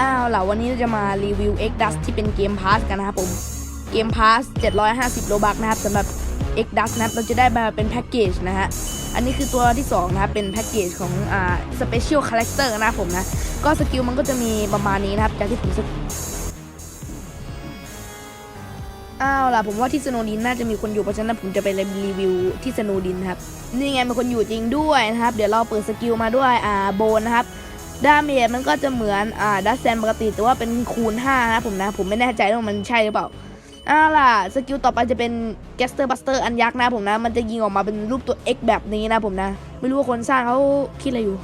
อ้าวล่ะวันนี้เราจะมารีวิว X Dust ที่เป็นเกมพาสกันนะครับผมเกมพาส750โลบักนะครับสำหรับ X Dust นะครับเราจะได้มาเป็นแพ็กเกจนะฮะอันนี้คือตัวที่2นะครับเป็นแพ็กเกจของอ่า Special Character นะครับผมนะ ก็สกิลมันก็จะมีประมาณนี้นะครับจากที่ผมสกอ้าวล่ะผมว่าที่สโนดินน่าจะมีคนอยู่เพราะฉะนั้นผมจะไปรีวิวที่สโนดินครับนี่ไงมีคนอยู่จริงด้วยนะครับ เดี๋ยวเราเปิดสกิลมาด้วยอ่าโบนนะครับ ดาเมจมันก็จะเหมือนอ่าดัสแซนปกติแต่ว่าเป็นคูณ5นะผมนะ ผมไม่แน่ใจว่ามันใช่หรือเปล่าอ่าล่ะสกิลต่อไปจะเป็นแกสเตอร์บัสเตอร์อันยักษ์นะผมนะ มันจะยิงออกมาเป็นรูปตัว X แบบนี้นะผมนะ ไม่รู้ว่าคนสร้างเขาคิดอะไรอยู่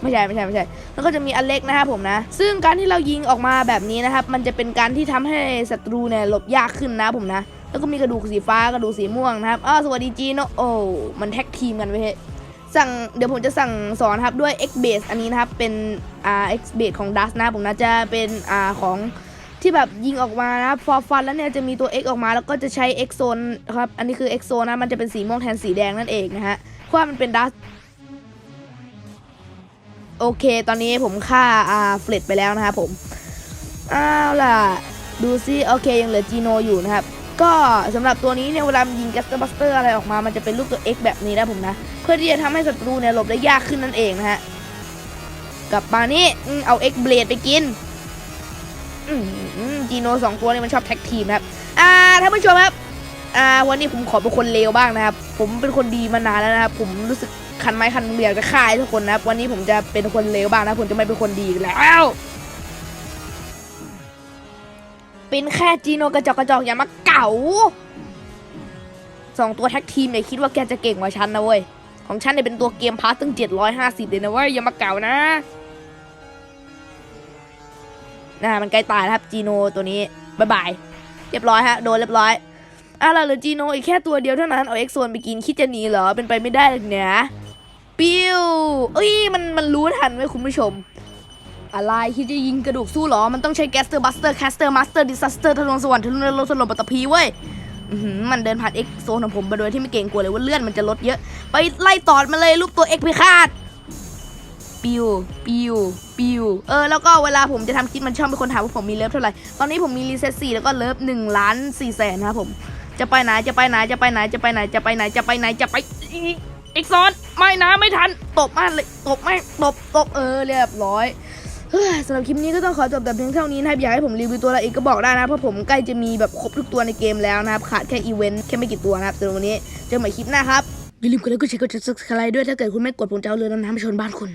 ไม่ใช่ไม่ใช่ไม่ใช่ แล้วก็จะมีอันเล็กนะครับผมนะ ซึ่งการที่เรายิงออกมาแบบนี้นะครับ มันจะเป็นการที่ทำให้ศัตรูเนี่ยหลบยากขึ้นนะผมนะ แล้วก็มีกระดูกสีฟ้ากระดูกสีม่วงนะครับอ้าวสวัสดีจีโนโอ้มันแท็กทีมกันไปเฮ้ สั่งเดี๋ยวผมจะสั่งสอนครับด้วย X base อันนี้นะครับ เป็นอ่า X base ของ Dust นะผมนะจะเป็นอ่าของที่แบบยิงออกมานะครับฟอร์ฟันแล้วเนี่ยจะมีตัว X ออกมาแล้วก็จะใช้ X zone ครับ อันนี้คือ X zone นะมันจะเป็นสีม่วงแทนสีแดงนั่นเองนะฮะเพราะว่ามันเป็น Dust โอเค ตอนนี้ผมฆ่าอ่าเฟลตไปแล้วนะครับผมอ้าวล่ะ ดูซิโอเคยังเหลือจีโนอยู่นะครับ ก็สำหรับตัวนี้เนี่ยเวลายิงแกสต์บัสเตอร์อะไรออกมา มันจะเป็นรูปตัว X แบบนี้นะผมนะ เพื่อที่จะทำให้ศัตรูเนี่ยหลบได้ยากขึ้นนั่นเองนะฮะ กลับมานี่เอา X Blade ไปกินจีโน่สองตัวนี่มันชอบแท็กทีมครับอ่าท่านผู้ชมครับ อ่า วันนี้ผมขอเป็นคนเลวบ้างนะครับ ผมเป็นคนดีมานานแล้วนะครับ ผมรู้สึกคันไม้คันมืออยกจะฆ่าให้ทุกคนนะครับ วันนี้ผมจะเป็นคนเลวบ้างนะ ผมจะไม่เป็นคนดีแล้ว เป็นแค่จีโนกระจอกกระจอกอย่ามาเก่าสองตัวแท็กทีมเนี่ยคิดว่าแกจะเก่งกว่าฉันนะเว้ย ของฉันเนี่ยเป็นตัวเกมพาร์ตตั้ง 750เลยนะเว้ยอย่ามาเก่านะน่ามันใกล้ตายแล้วครับจีโนตัวนี้บายบายเรียบร้อยฮะโดนเรียบร้อยอะล่ะเหลือจีโนอีกแค่ตัวเดียวเท่านั้นเอาเอ็กโซนไปกินคิดจะหนีเหรอเป็นไปไม่ได้เลยเนี่ยปิ้วเอ้ยมันมันรู้ทันไหมคุณผู้ชม อะไรคิดจะยิงกระดูกสู้หรอ มันต้องใช้แกสเตอร์บัสเตอร์แคสเตอร์มาสเตอร์ดิส s สเตอร์ทะลวงสวรรค์ทะลวงนรกสลบปัตตภีเว้ยมันเดินผ่านเอ็กโซนของผมไปโดยที่ไม่เกรงกลัวเลยว่าเลื่อนมันจะลดเยอะ ไปไล่ตอดมาเลยรูปตัวเอ็กพิฆาตปิวปิวปิวเออแล้วก็เวลาผมจะทำคลิปมันชอบเป็นคนถามว่าผมมีเลิฟเท่าไหร่ ตอนนี้ผมมีรีเซ็ตสี่แล้วก็เลิฟหนึ่งล้านสี่แสนนะครับผม จะไปไหนจะไปไหนจะไปไหนจะไปไหนจะไปไหนจะไปไหนจะไปเอ็กซอนไม่นะไม่ทันตบมาเลยตบไม่ตบตบเออเรียบร้อย สำหรับคลิปนี้ก็ต้องขอจบแต่เพียงเท่านี้นะครับอยากให้ผมรีวิวตัวอะไรอีกก็บอกได้นะเพราะผมใกล้จะมีแบบครบทุกตัวในเกมแล้วนะครับขาดแค่อีเวนต์แค่ไม่กี่ตัวนะครับสำหรับวันนี้เจอกันใหม่คลิปหน้าครับอย่าลืมกดไลค์กดแชร์กดซับสไครต์ด้วยถ้าเกิดคุณไม่กดผมจะเอาเรือดำน้ำไปชนบ้านคุณ